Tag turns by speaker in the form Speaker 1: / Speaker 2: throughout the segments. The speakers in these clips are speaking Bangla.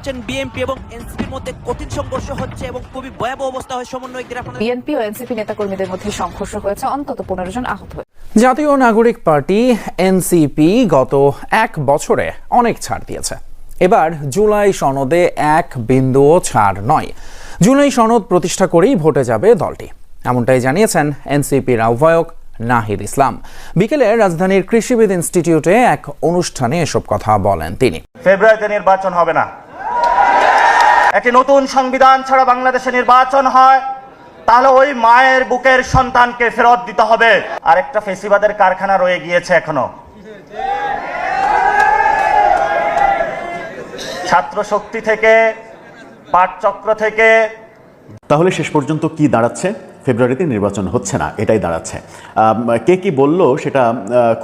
Speaker 1: পাচ্ছেন বিএনপি এবং এনসিপির মধ্যে কঠিন সংঘর্ষ হচ্ছে এবং খুবই ভয়াবহ অবস্থা হয় সমন্বয়কদের আপনারা
Speaker 2: বিএনপি ও এনসিপি নেতাকর্মীদের মধ্যে সংঘর্ষ হয়েছে। অন্তত পনেরো জন আহত হয়েছে।
Speaker 3: জাতীয় নাগরিক পার্টি এনসিপি গত এক বছরে অনেক ছাড় দিয়েছে। এবার জুলাই সনদে এক বিন্দুও ছাড় নয়। জুলাই সনদ প্রতিষ্ঠা করেই ভোটে যাবে দলটি। এমনটাই জানিয়েছেন এনসিপির আহ্বায়ক নাহিদ ইসলাম। বিকেলে রাজধানীর কৃষিবিদ ইনস্টিটিউটে এক অনুষ্ঠানে এসব কথা বলেন তিনি।
Speaker 4: ফেব্রুয়ারিতে নির্বাচন হবে না। একটি নতুন সংবিধান ছাড়া বাংলাদেশে নির্বাচন হয়, তাহলে ওই মায়ের বুকের সন্তানকে ফেরত দিতে হবে। আর একটা ফেসিবাদের কারখানা রয়ে গিয়েছে এখনও। ছাত্র শক্তি থেকে, পাঠচক্র থেকে
Speaker 5: তাহলে শেষ পর্যন্ত কি দাঁড়াচ্ছে? ফেব্রুয়ারিতে নির্বাচন হচ্ছে না, এটাই দাঁড়াচ্ছে। কে কি বলল সেটা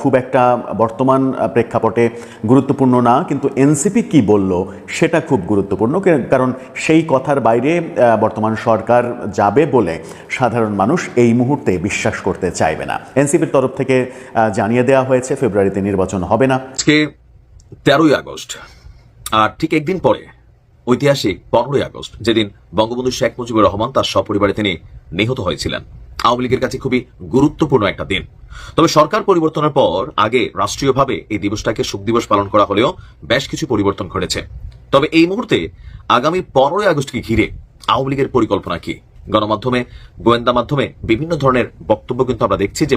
Speaker 5: খুব একটা বর্তমান প্রেক্ষাপটে গুরুত্বপূর্ণ না, কিন্তু এনসিপি কি বলল সেটা খুব গুরুত্বপূর্ণ কারণ সেই কথার বাইরে বর্তমান সরকার যাবে বলে সাধারণ মানুষ এই মুহূর্তে বিশ্বাস করতে চাইবে না। এনসিপির তরফ থেকে জানিয়ে দেওয়া হয়েছে, ফেব্রুয়ারিতে নির্বাচন হবে না।
Speaker 6: আজকে তেরোই আগস্ট, আর ঠিক একদিন পরে ঐতিহাসিক পনেরোই আগস্ট, যেদিন বঙ্গবন্ধু শেখ মুজিবুর রহমান তার সপরিবারে তিনি নিহত হয়েছিলেন। আওয়ামী লীগের কাছে খুবই গুরুত্বপূর্ণ একটা দিন। তবে সরকার পরিবর্তনের পর আগে রাষ্ট্রীয়ভাবে এই দিবসটাকে শোক দিবস পালন করা হলেও বেশ কিছু পরিবর্তন ঘটেছে। তবে এই মুহূর্তে আগামী পনেরোই আগস্টকে ঘিরে আওয়ামী লীগের পরিকল্পনা কি? গণমাধ্যমে, গোয়েন্দা মাধ্যমে বিভিন্ন ধরনের বক্তব্য কিন্তু আমরা দেখছি যে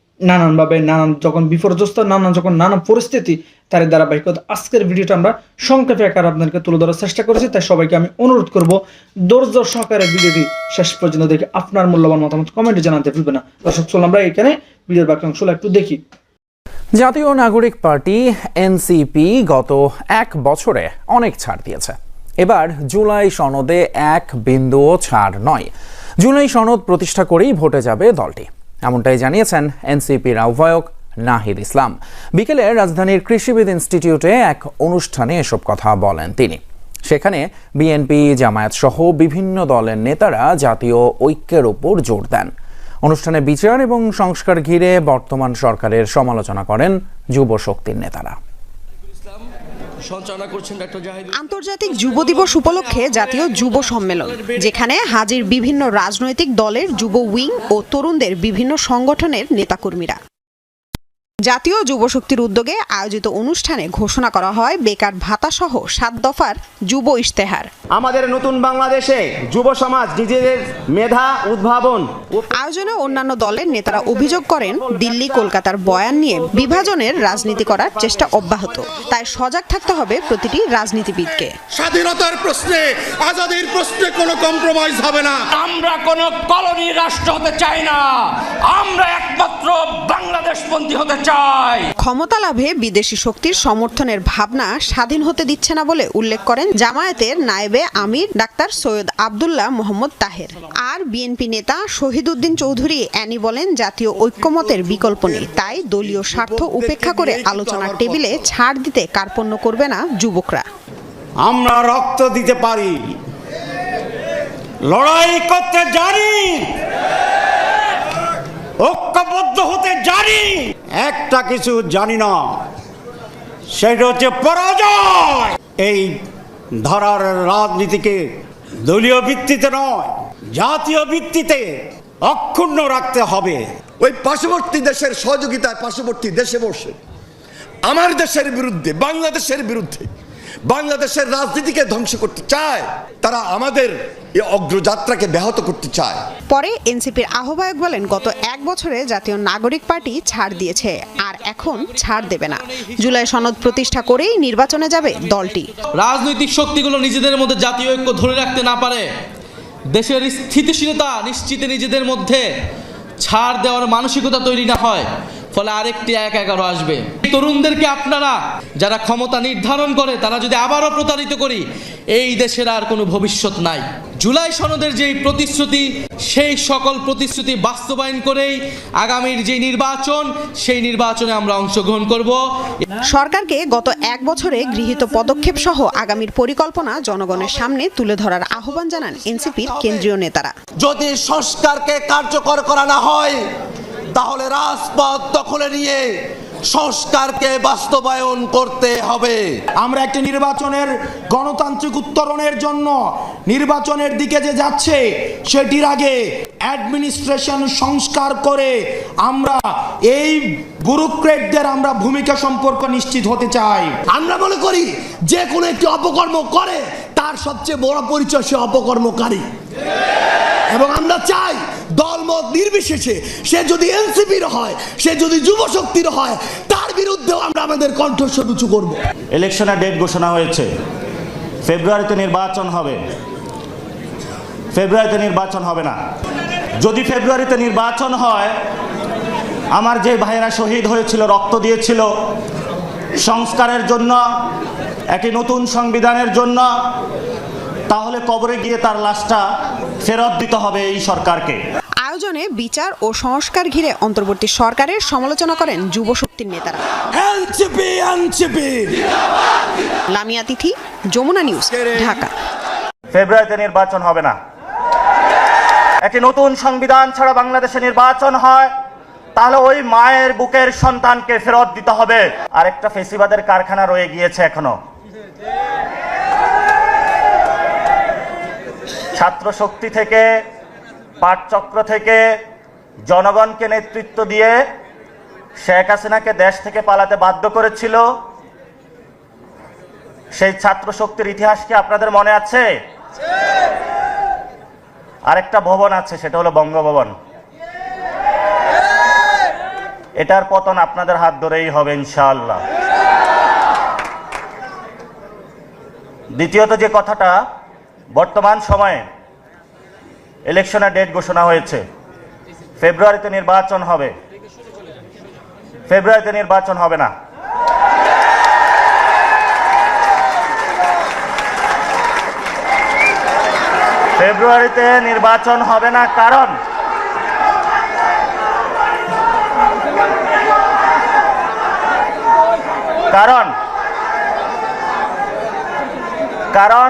Speaker 7: নানানভাবে নানান যখন বিপর্যস্ত, নানান যখন নানান পরিস্থিতি তার ধারাবাহিকতা। আজকের ভিডিওটা আমরা সংক্ষেপে আকার আপনাদেরকে তুলে ধরার চেষ্টা করেছি, তাই সবাইকে আমি অনুরোধ করব, ধৈর্য সহকারে ভিডিওটি শেষ পর্যন্ত দেখে আপনার মূল্যবান মতামত কমেন্টে জানাতে ভুলবে না। দর্শক, চলুন আমরা এখানে ভিডিওর বাকি অংশগুলো একটু দেখি।
Speaker 3: জাতীয় নাগরিক পার্টি এনসিপি গত এক বছরে অনেক ছাড় দিয়েছে। এবার জুলাই সনদে এক বিন্দুও ছাড় নয়। জুলাই সনদ প্রতিষ্ঠা করেই ভোটে যাবে দলটি। এমনটাই জানিয়েছেন এনসিপির আহ্বায়ক নাহিদ ইসলাম। বিকেলে রাজধানীর কৃষিবিদ ইনস্টিটিউটে এক অনুষ্ঠানে এসব কথা বলেন তিনি। সেখানে বিএনপি, জামায়াত সহ বিভিন্ন দলের নেতারা জাতীয় ঐক্যের ওপর জোর দেন। অনুষ্ঠানে বিচার এবং সংস্কার ঘিরে বর্তমান সরকারের সমালোচনা করেন যুব শক্তির নেতারা।
Speaker 8: আন্তর্জাতিক যুব দিবস উপলক্ষে জাতীয় যুব সম্মেলন, যেখানে হাজির বিভিন্ন রাজনৈতিক দলের যুব উইং ও তরুণদের বিভিন্ন সংগঠনের নেতাকর্মীরা। জাতীয় যুব শক্তির উদ্যোগে আয়োজিত অনুষ্ঠানে ঘোষণা করা হয় বেকার ভাতা সহ সাত দফার যুব ইশতেহার।
Speaker 9: আমাদের নতুন বাংলাদেশে যুব সমাজ নিজেদের মেধা উদ্ভাবন
Speaker 8: আয়োজনে অন্যান্য দলের নেতারা অভিযোগ করেন দিল্লি কলকাতার বয়ান নিয়ে বিভাজনের রাজনীতি করার চেষ্টা অব্যাহত। তাই সজাগ থাকতে হবে প্রতিটি রাজনীতিবিদকে।
Speaker 10: স্বাধীনতার প্রশ্নে আজাদির প্রশ্নে কোনো কম্প্রোমাইজ হবে না।
Speaker 11: আমরা কোন কলোনি রাষ্ট্র হতে চাই না। আমরা একমাত্র বাংলাদেশপন্থী হতে চাই
Speaker 8: ক্ষমতা লাভে বিদেশি শক্তির সমর্থনের ভাবনা স্বাধীন হতে দিচ্ছে না বলে উল্লেখ করেন জামায়াতের নায়েবে আমির ডাক্তার সৈয়দ আবদুল্লাহ মোহাম্মদ তাহের। আর বিএনপি নেতা শহীদুদ্দিন চৌধুরী অ্যানি বলেন জাতীয় ঐক্যমতের বিকল্প নেই। তাই দলীয় স্বার্থ উপেক্ষা করে আলোচনার টেবিলে ছাড় দিতে কার্পণ্য করবে না যুবকরা।
Speaker 9: আমরা রক্ত দিতে পারি। লড়াই করতে জানি। ঐক্যবদ্ধ হতে জানি, একটা কিছু জানি না, সেটা হচ্ছে পরাজয়। এই ধারার রাজনীতিকে দলীয় ভিত্তিতে নয়, জাতীয় ভিত্তিতে অক্ষুণ্ণ রাখতে হবে।
Speaker 10: ওই পার্শ্ববর্তী দেশের সহযোগিতায় পার্শ্ববর্তী দেশে বসে, আমার দেশের বিরুদ্ধে, বাংলাদেশের বিরুদ্ধে বাংলাদেশের রাজনীতিকে ধ্বংস করতে চায় তারা আমাদের এই অগ্রযাত্রাকে ব্যাহত করতে চায়।
Speaker 8: পরে এনসিপির আহ্বায়ক বলেন গত এক বছরে জাতীয় নাগরিক পার্টি ছাড় দিয়েছে আর এখন ছাড় দেবে না। জুলাই সনদ প্রতিষ্ঠা করেই নির্বাচনে যাবে দলটি।
Speaker 12: রাজনৈতিক শক্তিগুলো নিজেদের মধ্যে জাতীয় ঐক্য ধরে রাখতে না পারে। দেশের স্থিতিশীলতা নিশ্চিতে নিজেদের মধ্যে ছাড় দেওয়ার মানসিকতা তৈরি না হয়। ফলে আরেকটি এক এগারো আসবে। তরুণদেরকে আপনারা যারা ক্ষমতা নির্ধারণ করে তারা যদি আবারও প্রতারিত করি এই দেশের আর কোনো ভবিষ্যৎ নাই। জুলাই সনদের যেই প্রতিশ্রুতি সেই সকল প্রতিশ্রুতি বাস্তবায়ন করেই আগামীর যে নির্বাচন সেই নির্বাচনে আমরা অংশগ্রহণ করব।
Speaker 8: সরকারকে গত এক বছরে গৃহীত পদক্ষেপ সহ আগামীর পরিকল্পনা জনগণের সামনে তুলে ধরার আহ্বান জানান এনসিপির কেন্দ্রীয় নেতারা।
Speaker 10: যদি সংস্কারকে কার্যকর করা না হয় তাহলে রাজপথ দখলে নিয়ে সংস্কারকে বাস্তবায়ন করতে হবে।
Speaker 9: আমরা একটি নির্বাচনের গণতান্ত্রিক উত্তরণের জন্য নির্বাচনের দিকে যে যাচ্ছে সেটির আগে অ্যাডমিনিস্ট্রেশন সংস্কার করে আমরা এই ব্যুরোক্রেটদের আমরা ভূমিকা সম্পর্ক নিশ্চিত হতে চাই।
Speaker 10: আমরা মনে করি যে কোনো একটি অপকর্ম করে তার সবচেয়ে বড় পরিচয় সে অপকর্মকারী। এবং আমরা চাই দলমত নির্বিশেষে সে যদি এনসিপির হয়, সে যদি যুব শক্তির হয়, তার বিরুদ্ধেও আমরা আমাদের কণ্ঠস্বর উঁচু করব।
Speaker 4: ইলেকশনের ডেট ঘোষণা হয়েছে। ফেব্রুয়ারিতে নির্বাচন হবে। ফেব্রুয়ারিতে নির্বাচন হবে না। যদি ফেব্রুয়ারিতে নির্বাচন হয়, আমার যে ভাইয়েরা শহীদ হয়েছিল, রক্ত দিয়েছিল, সংস্কারের জন্য, একটি নতুন সংবিধানের জন্য, তাহলে কবরে গিয়ে তার লাশটা ফেরত দিতে হবে এই সরকারকে।
Speaker 8: আয়োজনে বিচার ও সংস্কার ঘিরে অন্তর্বর্তী সরকারের সমালোচনা করেন যুব শক্তির নেতারা।
Speaker 10: NCP NCP.
Speaker 8: Lamia Tithi Jamuna news Dhaka.
Speaker 4: ফেব্রুয়ারিতে নির্বাচন হবে না। একটি নতুন সংবিধান ছাড়া বাংলাদেশে নির্বাচন হয় তাহলে ওই মায়ের বুকের সন্তানকে ফেরত দিতে হবে। আরেকটা ফেসিবাদের কারখানা রয়ে গিয়েছে এখনও। ছাত্র শক্তি থেকে পাঠচক্র থেকে জনগণকে নেতৃত্ব দিয়ে শেখ হাসিনাকে দেশ থেকে পালাতে বাধ্য করেছিল। সেই ছাত্র শক্তির ইতিহাস কি আপনাদের মনে আছে? আরেকটা ভবন আছে, সেটা হলো বঙ্গভবন। এটার পতন আপনাদের হাত ধরেই হবে, ইনশাআল্লাহ। দ্বিতীয়ত যে কথাটা, বর্তমান সময়ে ইলেকশনের ডেট ঘোষণা হয়েছে। ফেব্রুয়ারিতে নির্বাচন হবে। ফেব্রুয়ারিতে নির্বাচন হবে না। ফেব্রুয়ারিতে নির্বাচন হবে না কারণ কারণ কারণ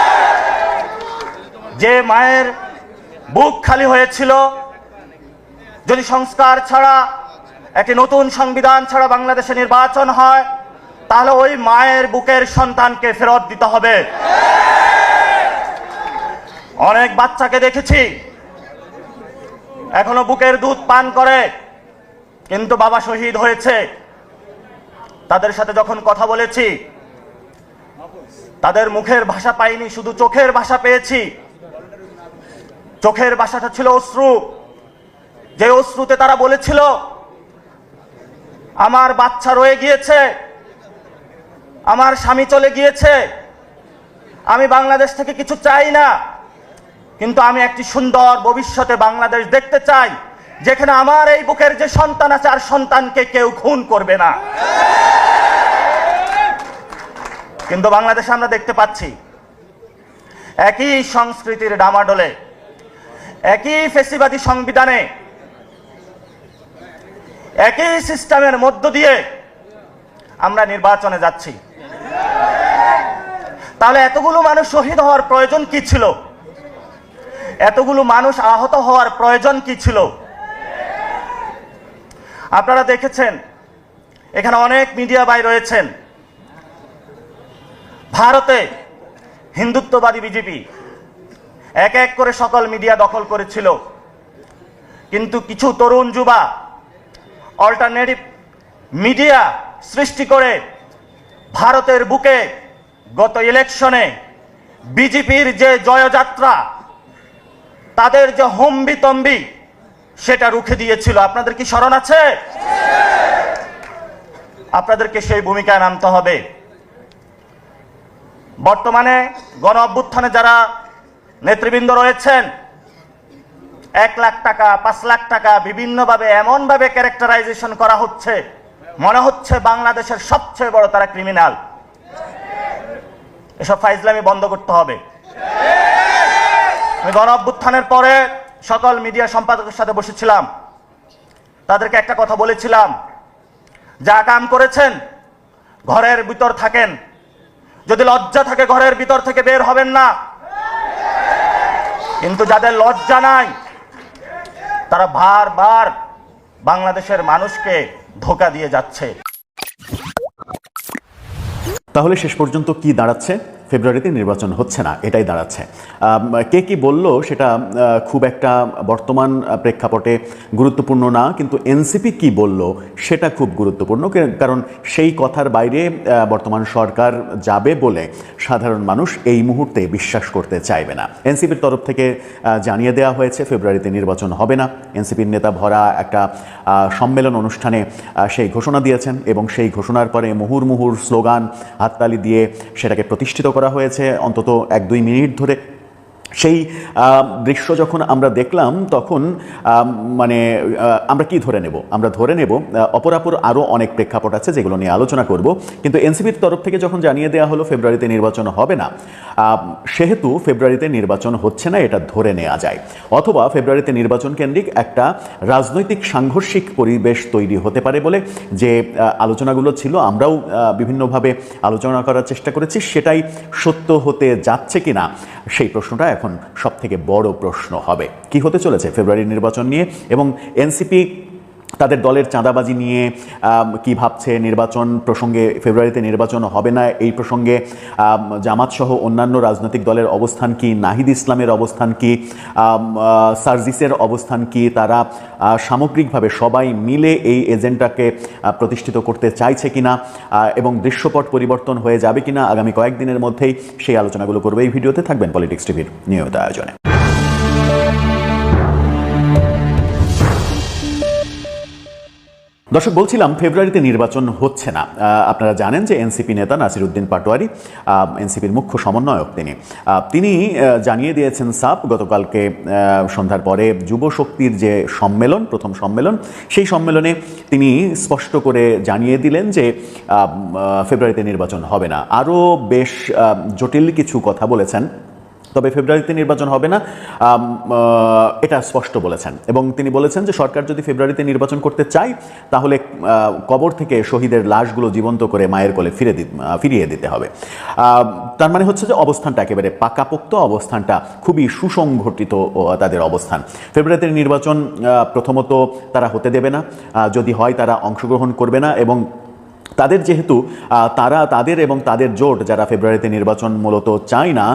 Speaker 4: যে মায়ের বুক খালি হয়েছিল, যদি সংস্কার ছাড়া, একটি নতুন সংবিধান ছাড়া বাংলাদেশে নির্বাচন হয়, তাহলে ওই মায়ের বুকের সন্তানকে ফেরত দিতে হবে। অনেক বাচ্চাকে দেখেছি, এখনও বুকের দুধ পান করে, কিন্তু বাবা শহীদ হয়েছে। তাদের সাথে যখন কথা বলেছি, তাদের মুখের ভাষা পাইনি, শুধু চোখের ভাষা পেয়েছি। চোখের বাসাটা ছিল অশ্রু। যে অশ্রুতে তারা বলেছিল, আমার বাচ্চা রয়ে গিয়েছে, আমার স্বামী চলে গিয়েছে, আমি বাংলাদেশ থেকে কিছু চাই না, কিন্তু আমি একটি সুন্দর ভবিষ্যতে বাংলাদেশ দেখতে চাই, যেখানে আমার এই বুকের যে সন্তান আছে, আর সন্তানকে কেউ খুন করবে না। কিন্তু বাংলাদেশে আমরা দেখতে পাচ্ছি, একই সংস্কৃতির ডামাডোলে একই ফেসিবাদী সংবিধানে, একই সিস্টেমের মধ্য দিয়ে আমরা নির্বাচনে যাচ্ছি। তাহলে এতগুলো মানুষ শহীদ হওয়ার প্রয়োজন কি ছিল? এতগুলো মানুষ আহত হওয়ার প্রয়োজন কি ছিল? আপনারা দেখেছেন, এখানে অনেক মিডিয়া ভাই রয়েছেন। ভারতে হিন্দুত্ববাদী বিজেপি এক এক করে সকল মিডিয়া দখল করেছিল। কিন্তু কিছু তরুণ যুবা অল্টারনেটিভ মিডিয়া সৃষ্টি করে ভারতের বুকে গত ইলেকশনে বিজেপির যে জয়যাত্রা, তাদের যে হম্বি তম্বি সেটা রুখে দিয়েছিল। আপনাদের কি স্মরণ আছে? আপনাদেরকে সেই ভূমিকায় নামতে হবে। বর্তমানে গণ অভ্যুত্থানে যারা নেতৃবৃন্দ রয়েছেন। এক লাখ টাকা, পাঁচ লাখ টাকা বিভিন্নভাবে, এমনভাবে ক্যারেক্টারাইজেশন করা হচ্ছে। মনে হচ্ছে বাংলাদেশের সবচেয়ে বড় তারা ক্রিমিনাল এসব ফাইজলামি বন্ধ করতে হবে। আমি গণ অভ্যুত্থানের পরে সকল মিডিয়া সম্পাদকের সাথে বসেছিলাম। তাদেরকে একটা কথা বলেছিলাম। যা কাম করেছেন, ঘরের ভিতর থাকেন। যদি লজ্জা থাকে, ঘরের ভিতর থেকে বের হবেন না। কিন্তু যাদের লজ্জা নাই, তারা বারবার বাংলাদেশের মানুষকে ধোকা দিয়ে যাচ্ছে।
Speaker 5: তাহলে শেষ পর্যন্ত কি দাঁড়াচ্ছে? ফেব্রুয়ারিতে নির্বাচন হচ্ছে না, এটাই দাঁড়াচ্ছে। কে কি বলল সেটা খুব একটা বর্তমান প্রেক্ষাপটে গুরুত্বপূর্ণ না, কিন্তু এনসিপি কি বলল সেটা খুব গুরুত্বপূর্ণ কারণ সেই কথার বাইরে বর্তমান সরকার যাবে বলে সাধারণ মানুষ এই মুহূর্তে বিশ্বাস করতে চাইবে না। এনসিপির তরফ থেকে জানিয়ে দেওয়া হয়েছে ফেব্রুয়ারিতে নির্বাচন হবে না। এনসিপির নেতা ভরা একটা সম্মেলন অনুষ্ঠানে সেই ঘোষণা দিয়েছেন এবং সেই ঘোষণার পরে মুহুর মুহুর স্লোগান হাততালি দিয়ে সেটাকে প্রতিষ্ঠিত করা হয়েছে অন্তত এক দুই মিনিট ধরে সেই দৃশ্য যখন আমরা দেখলাম, তখন মানে আমরা কি ধরে নেব? আমরা ধরে নেব অপরাপর আরও অনেক প্রেক্ষাপট আছে যেগুলো নিয়ে আলোচনা করব। কিন্তু এনসিপির তরফ থেকে যখন জানিয়ে দেওয়া হলো ফেব্রুয়ারিতে নির্বাচন হবে না সেহেতু ফেব্রুয়ারিতে নির্বাচন হচ্ছে না, এটা ধরে নেওয়া যায়। অথবা ফেব্রুয়ারিতে নির্বাচন কেন্দ্রিক একটা রাজনৈতিক সাংঘর্ষিক পরিবেশ তৈরি হতে পারে বলে যে আলোচনাগুলো ছিল, আমরাও বিভিন্নভাবে আলোচনা করার চেষ্টা করেছি, সেটাই সত্য হতে যাচ্ছে কিনা, সেই প্রশ্নটা এখন সবথেকে বড় প্রশ্ন হবে। কি হতে চলেছে ফেব্রুয়ারি নির্বাচন নিয়ে? এবং এনসিপি তাদের দলের চাঁদাবাজি নিয়ে কি ভাবছে নির্বাচন প্রসঙ্গে ফেব্রুয়ারিতে নির্বাচন হবে না। এই প্রসঙ্গে আম, জামাত সহ অন্যান্য রাজনৈতিক দলের অবস্থান কি? নাহিদ ইসলামের অবস্থান কি? সার্জিসের অবস্থান কি? তারা সামগ্রিকভাবে সবাই মিলে এই এজেন্ডাকে প্রতিষ্ঠিত করতে চাইছে কিনা এবং দৃশ্যপট পরিবর্তন হয়ে যাবে কিনা আগামী কয়েকদিনের মধ্যেই সেই আলোচনাগুলো করবে এই ভিডিওতে। থাকবেন পলিটিক্স টিভির নিয়মিত আয়োজনে। দর্শক, বলছিলাম ফেব্রুয়ারিতে নির্বাচন হচ্ছে না। আপনারা জানেন যে এনসিপি নেতা নাসির উদ্দিন পাটোয়ারি এনসিপির মুখ্য সমন্বয়ক তিনি। তিনি জানিয়ে দিয়েছেন সাপ গতকালকে সন্ধ্যার পরে যুব শক্তির যে সম্মেলন, প্রথম সম্মেলন, সেই সম্মেলনে তিনি স্পষ্ট করে জানিয়ে দিলেন যে ফেব্রুয়ারিতে নির্বাচন হবে না। আরও বেশ জটিল কিছু কথা বলেছেন। তবে ফেব্রুয়ারিতে নির্বাচন হবে না। এটা স্পষ্ট বলেছেন। এবং তিনি বলেছেন যে সরকার যদি ফেব্রুয়ারিতে নির্বাচন করতে চায়, তাহলে কবর থেকে শহীদের লাশগুলো জীবন্ত করে মায়ের কোলে ফিরে ফিরিয়ে দিতে হবে। তার মানে হচ্ছে যে অবস্থানটা একেবারে পাকাপোক্ত, অবস্থানটা খুবই সুসংগঠিত ও, তাদের অবস্থান। ফেব্রুয়ারিতে নির্বাচন প্রথমত তারা হতে দেবে না। যদি হয় তারা অংশগ্রহণ করবে না এবং তাদের যেহেতু তারা তাদের এবং তাদের জোট যারা ফেব্রুয়ারিতে নির্বাচন মূলত চায় না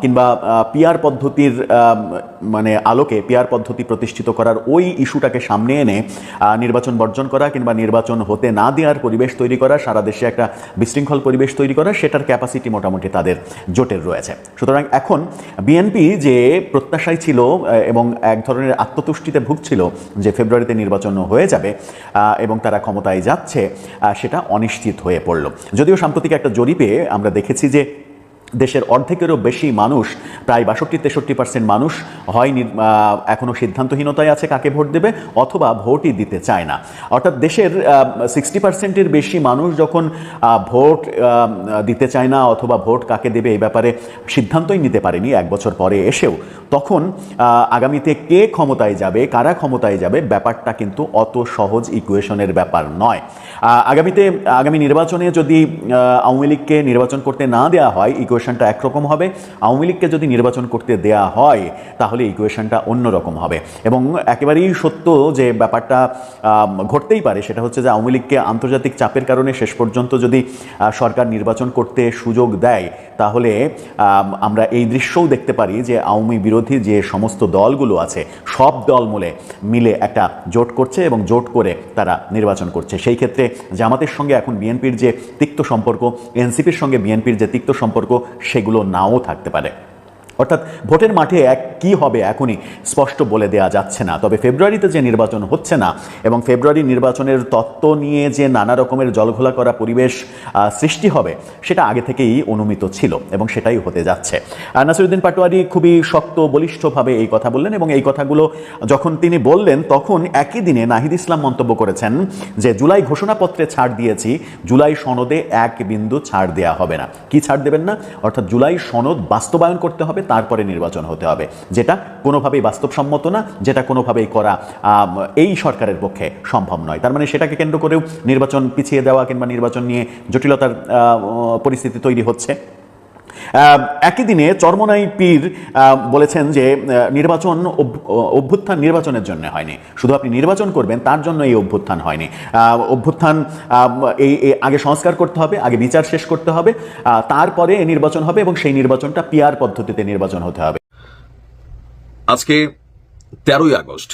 Speaker 5: কিংবা পিয়ার পদ্ধতির মানে আলোকে পিয়ার পদ্ধতি প্রতিষ্ঠিত করার ওই ইস্যুটাকে সামনে এনে নির্বাচন বর্জন করা কিংবা নির্বাচন হতে না দেওয়ার পরিবেশ তৈরি করা সারা দেশে একটা বিশৃঙ্খল পরিবেশ তৈরি করা সেটার ক্যাপাসিটি মোটামুটি তাদের জোটের রয়েছে। সুতরাং এখন বিএনপি যে প্রত্যাশায় ছিল এবং এক ধরনের আত্মতুষ্টিতে ভুগছিল যে ফেব্রুয়ারিতে নির্বাচন হয়ে যাবে এবং তারা ক্ষমতায় যাচ্ছে আহ, সেটা অনিশ্চিত হয়ে পড়ল। যদিও সাম্প্রতিক একটা জরিপে আমরা দেখেছি যে দেশের অর্ধেকেরও বেশি মানুষ প্রায় বাষট্টি তেষট্টি পার্সেন্ট মানুষ হয় নির- আহ, এখনও সিদ্ধান্তহীনতায় আছে কাকে ভোট দেবে অথবা ভোটই দিতে চায় না। অর্থাৎ দেশের সিক্সটি পার্সেন্টের বেশি মানুষ যখন ভোট দিতে চায় না অথবা ভোট কাকে দেবে এই ব্যাপারে সিদ্ধান্তই নিতে পারেনি এক বছর পরে এসেও তখন আগামীতে কে ক্ষমতায় যাবে কারা ক্ষমতায় যাবে ব্যাপারটা কিন্তু অত সহজ ইকুয়েশনের ব্যাপার নয়। আগামীতে আগামী নির্বাচনে যদি আওয়ামী লীগকে নির্বাচন করতে না দেওয়া হয় ইকুয়েশনটা একরকম হবে। আওয়ামী লীগকে যদি নির্বাচন করতে দেয়া হয়, তাহলে ইকুয়েশনটা অন্যরকম হবে। এবং একেবারেই সত্য যে ব্যাপারটা ঘটতেই পারে, সেটা হচ্ছে যে আওয়ামী লীগকে আন্তর্জাতিক চাপের কারণে শেষ পর্যন্ত যদি সরকার নির্বাচন করতে সুযোগ দেয়, তাহলে আমরা এই দৃশ্যও দেখতে পারি যে আওয়ামী বিরোধী যে সমস্ত দলগুলো আছে, সব দল মিলে মিলে একটা জোট করছে এবং জোট করে তারা নির্বাচন করছে। সেই ক্ষেত্রে জামাতের সঙ্গে এখন বিএনপির যে তিক্ত সম্পর্ক, এনসিপির সঙ্গে বিএনপির যে তিক্ত সম্পর্ক সেগুলো নাও থাকতে পারে। অর্থাৎ ভোটের মাঠে এক কি হবে এখনই স্পষ্ট বলে দেয়া যাচ্ছে না। তবে ফেব্রুয়ারিতে যে নির্বাচন হচ্ছে না এবং ফেব্রুয়ারি নির্বাচনের তত্ত্ব নিয়ে যে নানা রকমের জলঘোলা করা পরিবেশ সৃষ্টি হবে, সেটা আগে থেকেই অনুমিত ছিল এবং সেটাই হতে যাচ্ছে। নাসিরুদ্দিন পাটোয়ারি খুবই শক্ত, বলিষ্ঠভাবে এই কথা বললেন এবং এই কথাগুলো যখন তিনি বললেন, তখন একই দিনে নাহিদ ইসলাম মন্তব্য করেছেন যে, জুলাই ঘোষণাপত্রে ছাড় দিয়েছি, জুলাই সনদে এক বিন্দু ছাড় দেয়া হবে না। কি ছাড় দেবেন না? অর্থাৎ জুলাই সনদ বাস্তবায়ন করতে হবে তারপরে নির্বাচন হতে হবে। যেটা কোনোভাবেই বাস্তবসম্মত না, যেটা কোনোভাবেই করা এই সরকারের পক্ষে সম্ভব নয়। তার মানে সেটাকে কেন্দ্র করেও নির্বাচন পিছিয়ে দেওয়া কিংবা নির্বাচন নিয়ে জটিলতার পরিস্থিতি তৈরি হচ্ছে। একই দিনে চরমনাই পীর বলেছেন যে নির্বাচন অভ্যুত্থান নির্বাচনের জন্য হয়নি। শুধু আপনি নির্বাচন করবেন, তার জন্য এই অভ্যুত্থান হয়নি। অভ্যুত্থান এই আগে সংস্কার করতে হবে, আগে বিচার শেষ করতে হবে তারপরে নির্বাচন হবে এবং সেই নির্বাচনটা পিয়ার পদ্ধতিতে নির্বাচন হতে হবে।
Speaker 6: আজকে তেরোই আগস্ট,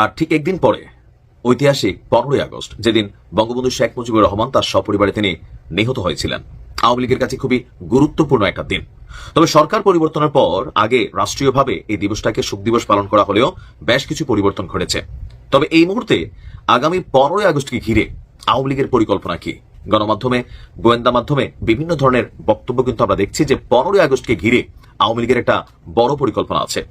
Speaker 6: আর ঠিক একদিন পরে, ঐতিহাসিক পনেরোই আগস্ট, যেদিন বঙ্গবন্ধু শেখ মুজিবুর রহমান তার সপরিবারে তিনি নিহত হয়েছিলেন। আওয়ামী লীগের কাছে খুবই গুরুত্বপূর্ণ একটা দিন। তবে সরকার পরিবর্তনের পর আগে রাষ্ট্রীয়ভাবে এই দিবসটাকে শোক দিবস পালন করা হলেও বেশ কিছু পরিবর্তন ঘটেছে। তবে এই মুহূর্তে আগামী পনেরোই আগস্টকে ঘিরে আওয়ামী লীগের পরিকল্পনা কি? গণমাধ্যমে, গোয়েন্দা মাধ্যমে বিভিন্ন ধরনের বক্তব্য কিন্তু আমরা দেখছি যে পনেরোই আগস্টকে ঘিরে আওয়ামী লীগের একটা বড় পরিকল্পনা আছে।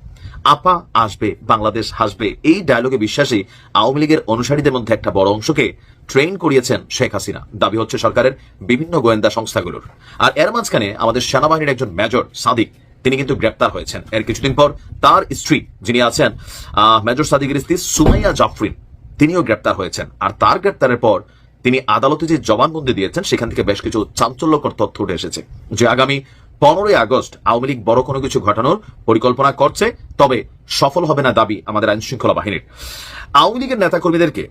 Speaker 6: আপা আসবে, বাংলাদেশ হাসবে। এই ডায়লগে বিশ্বাসী আওয়ামী লীগের অনুসারীদের মধ্যে একটা বড় অংশকে ট্রেন করিয়েছেন শেখ হাসিনা। দাবি হচ্ছে সরকারের বিভিন্ন গোয়েন্দা সংস্থাগুলোর। আর এর মাঝখানে আমাদের সেনাবাহিনীর একজন মেজর সাদিক, তিনি কিন্তু গ্রেপ্তার হয়েছেন। এর কিছুদিন পর তার স্ত্রী, যিনি আছেন মেজর সাদিকের স্ত্রী সুমাইয়া জাফরিন, তিনিও গ্রেপ্তার হয়েছেন। আর তার গ্রেপ্তারের পর তিনি আদালতে যে জবানবন্দি দিয়েছেন, সেখান থেকে বেশ কিছু চাঞ্চল্যকর তথ্য উঠে এসেছে। যে আগামী পনেরোই আগস্ট আওয়ামী লীগ বড় কোনো কিছু ঘটানোর পরিকল্পনা করছে, তবে সফল হবে না দাবি আমাদের আইন শৃঙ্খলা বাহিনীর। আওয়ামী লীগের নেতাকর্মীদেরকে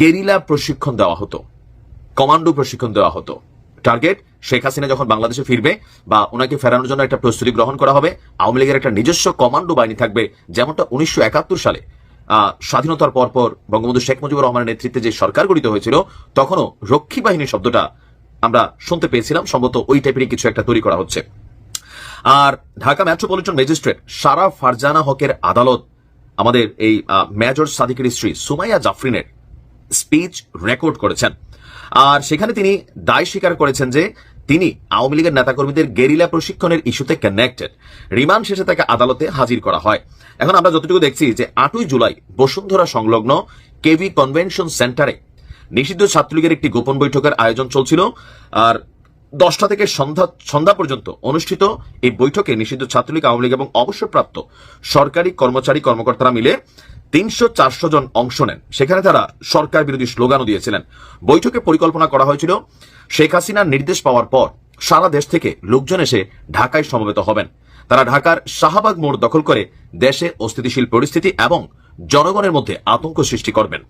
Speaker 6: গেরিলা প্রশিক্ষণ দেওয়া হতো, কমান্ডো প্রশিক্ষণ দেওয়া হতো। টার্গেট, শেখ হাসিনা যখন বাংলাদেশে ফিরবে বা ওনাকে ফেরানোর জন্য একটা প্রস্তুতি গ্রহণ করা হবে, আওয়ামী লীগের একটা নিজস্ব কমান্ডো বাহিনী থাকবে, যেমনটা উনিশশো একাত্তর সালে স্বাধীনতার পর পর বঙ্গবন্ধু শেখ মুজিবুর রহমানের নেতৃত্বে যে সরকার গঠিত হয়েছিল, তখনও রক্ষী বাহিনী শব্দটা আমরা শুনতে পেয়েছিলাম, সম্ভবত ওই টাইপেরই কিছু একটা তৈরি করা হচ্ছে। আর ঢাকা মেট্রোপলিটন ম্যাজিস্ট্রেট সারা ফারজানা হকের আদালত, আমাদের এই মেজর সাদিকের স্ত্রী সুমাইয়া জাফরিনের স্পিচ রেকর্ড করেছেন। আর সেখানে তিনি দায় স্বীকার করেছেন যে তিনি আওয়ামী লীগের নেতাকর্মীদের গেরিলা প্রশিক্ষণের ইস্যুতে কানেক্টেড রিমান্ড শেষে তাকে আদালতে হাজির করা হয়। এখন আমরা যতটুকু দেখছি যে আটই জুলাই বসুন্ধরা সংলগ্ন কেভি কনভেনশন সেন্টারে নিষিদ্ধ ছাত্রলীগের একটি গোপন বৈঠকের আয়োজন চলছিল। আর দশটা থেকে সন্ধ্যা সন্ধ্যা পর্যন্ত অনুষ্ঠিত এই বৈঠকে নিষিদ্ধ ছাত্রলীগ, আওয়ামী লীগ এবং অবসরপ্রাপ্ত সরকারি কর্মচারী, কর্মকর্তারা মিলে তিনশো চারশো জন অংশ নেন। সেখানে তারা সরকার বিরোধী স্লোগানও দিয়েছিলেন। বৈঠকে পরিকল্পনা করা হয়েছিল, শেখ হাসিনার নির্দেশ পাওয়ার পর সারা দেশ থেকে লোকজন এসে ঢাকায় সমবেত হবেন। তারা ঢাকার শাহবাগ মোড় দখল করে দেশে অস্থিতিশীল পরিস্থিতি এবং জনগণের মধ্যে আতঙ্ক সৃষ্টি করবেন।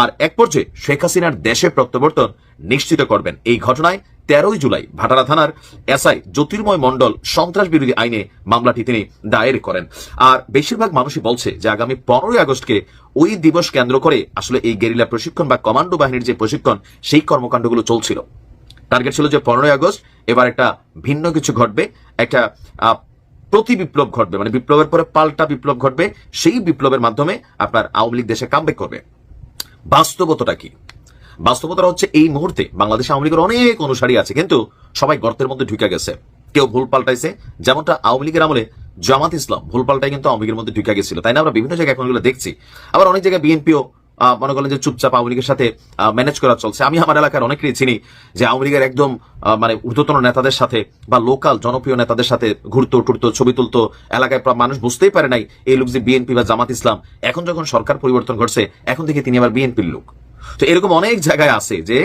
Speaker 6: আর এক পর্যায়ে শেখ হাসিনার দেশে প্রত্যাবর্তন নিশ্চিত করবেন। এই ঘটনায় তেরোই জুলাই ভাটারা থানার এসআই জ্যোতির্ময় মণ্ডল সন্ত্রাস বিরোধী আইনে মামলাটি তিনি দায়ের করেন। আর বেশিরভাগ মানুষই বলছে যে আগামী পনেরোই আগস্টকে ওই দিবস কেন্দ্র করে আসলে এই গেরিলা প্রশিক্ষণ বা কমান্ডো বাহিনীর যে প্রশিক্ষণ, সেই কর্মকাণ্ডগুলো চলছিল। টার্গেট ছিল যে পনেরোই আগস্ট এবার একটা ভিন্ন কিছু ঘটবে, একটা প্রতি বিপ্লব ঘটবে। মানে বিপ্লবের পরে পাল্টা বিপ্লব ঘটবে, সেই বিপ্লবের মাধ্যমে আপনার আওয়ামী লীগ দেশে কামব্যাক করবে। বাস্তবতাটা কি? বাস্তবতা হচ্ছে এই মুহূর্তে বাংলাদেশে আওয়ামী লীগের অনেক অনুসারী আছে, কিন্তু সবাই গর্তের মধ্যে ঢুকে গেছে। কেউ ভুল পাল্টাইছে, যেমনটা আওয়ামী লীগের আমলে জামাত ইসলাম ভুল পাল্টাই কিন্তু আওয়ামী লীগের মধ্যে ঢুকে গেছিল। তাই না? আমরা বিভিন্ন জায়গায় এখন এগুলো দেখছি। আবার অনেক জায়গায় বিএনপিও মনে করেন যে চুপচাপ আওয়ামী লীগের সাথে ম্যানেজ করা চলছে। আমি আমার এলাকার অনেকেই চিনি যে আওয়ামী লীগের একদম মানে ঊর্ধ্বতন নেতাদের সাথে বা লোকাল জনপ্রিয় নেতাদের সাথে ঘুরতো, টুরতো, ছবি তুলতো। এলাকায় মানুষ বুঝতেই পারে নাই এই লোক যে বিএনপি বা জামাত ইসলাম। এখন যখন সরকার পরিবর্তন ঘটছে, এখন থেকে তিনি আবার বিএনপির লোক। তো এরকম অনেক জায়গায় আছে যে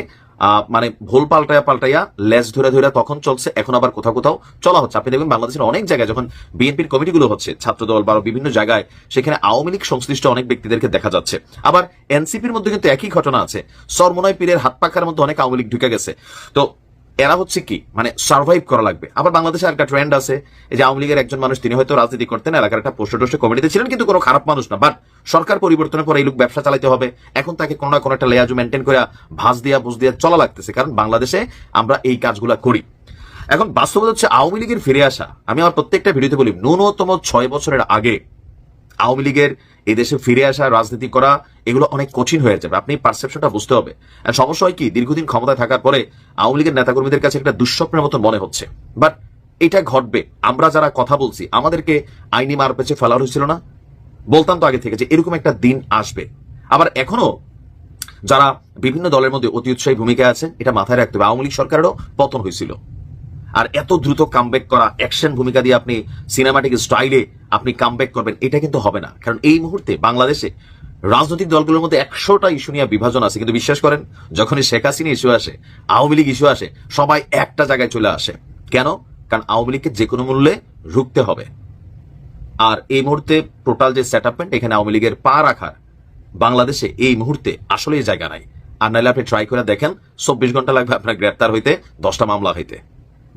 Speaker 6: মানে ভোল পাল্টায়া পাল্টাইয়া লেস ধরে ধরে তখন চলছে, এখন আবার কোথাও কোথাও চলা হচ্ছে। আপনি দেখবেন বাংলাদেশের অনেক জায়গায় যখন বিএনপির কমিটিগুলো হচ্ছে, ছাত্রদল বা বিভিন্ন জায়গায়, সেখানে আওয়ামী লীগ সংশ্লিষ্ট অনেক ব্যক্তিদেরকে দেখা যাচ্ছে। আবার এনসিপির মধ্যে কিন্তু একই ঘটনা আছে। সরমনয় পীরের হাত পাখার মধ্যে অনেক আওয়ামী লীগ ঢুকে গেছে। তো এরা হচ্ছে কি? মানে সার্ভাইভ করা লাগবে। আবার বাংলাদেশে একটা ট্রেন্ড আছে যে আওয়ামী লীগের একজন মানুষ তিনি হয়তো রাজনীতি করতেন, এলাকার একটা পোস্ট টোস্টে কমিটিতে ছিলেন, কিন্তু কোনো খারাপ মানুষ না। বাট সরকার পরিবর্তনের পর এই লোক ব্যবসা চালাতে হবে। এখন তাকে কোনো না কোনো একটা লেয়াজু মেনটেন করে ভাঁজ দিয়া, বুঝ দিয়া চলা লাগতেছে। কারণ বাংলাদেশে আমরা এই কাজগুলা করি। এখন বাস্তবতা হচ্ছে আওয়ামী লীগের ফিরে আসা। আমি আমার প্রত্যেকটা ভিডিওতে বলি, ন্যূনতম ছয় বছরের আগে আওয়ামী লীগের এই দেশে ফিরে আসা, রাজনীতি করা, এগুলো অনেক কঠিন হয়ে যাবে। আপনি পারসেপশনটা বুঝতে হবে। সমস্যা হয় কি, দীর্ঘদিন ক্ষমতায় থাকার পরে আওয়ামী লীগের নেতাকর্মীদের কাছে একটা দুঃস্বপ্নের মতন মনে হচ্ছে। বাট এটা ঘটবে। আমরা যারা কথা বলছি, আমাদেরকে আইনি মার পেছে ফেলা হয়েছিল না? বলতাম তো আগে থেকে যে এরকম একটা দিন আসবে। আবার এখনও যারা বিভিন্ন দলের মধ্যে অতি উৎসাহী ভূমিকা আছে এটা মাথায় রাখতে হবে। আওয়ামী লীগ সরকারেরও পতন হয়েছিল। আর এত দ্রুত কামব্যাক করা অ্যাকশন ভূমিকা দিয়ে আপনি সিনেমাটিক স্টাইলে আপনি কামব্যাক করবেন, এটা কিন্তু হবে না। কারণ এই মুহূর্তে বাংলাদেশে রাজনৈতিক দলগুলোর মধ্যে একশোটা ইস্যু নিয়ে বিভাজন আছে। কিন্তু বিশ্বাস করেন, যখনই শেখ হাসিনা ইস্যু আসে, আওয়ামী লীগ ইস্যু আসে, সবাই একটা জায়গায় চলে আসে। কেন? কারণ আওয়ামী লীগকে যে কোনো মূল্যে রুখতে হবে। আর এই মুহূর্তে টোটাল যে সেট এখানে আওয়ামী লীগের পা রাখার বাংলাদেশে এই মুহূর্তে আসলেই জায়গা নাই। আর নাহলে আপনি ট্রাই করে দেখেন, চব্বিশ ঘণ্টা লাগবে আপনার গ্রেপ্তার হইতে, দশটা মামলা হইতে।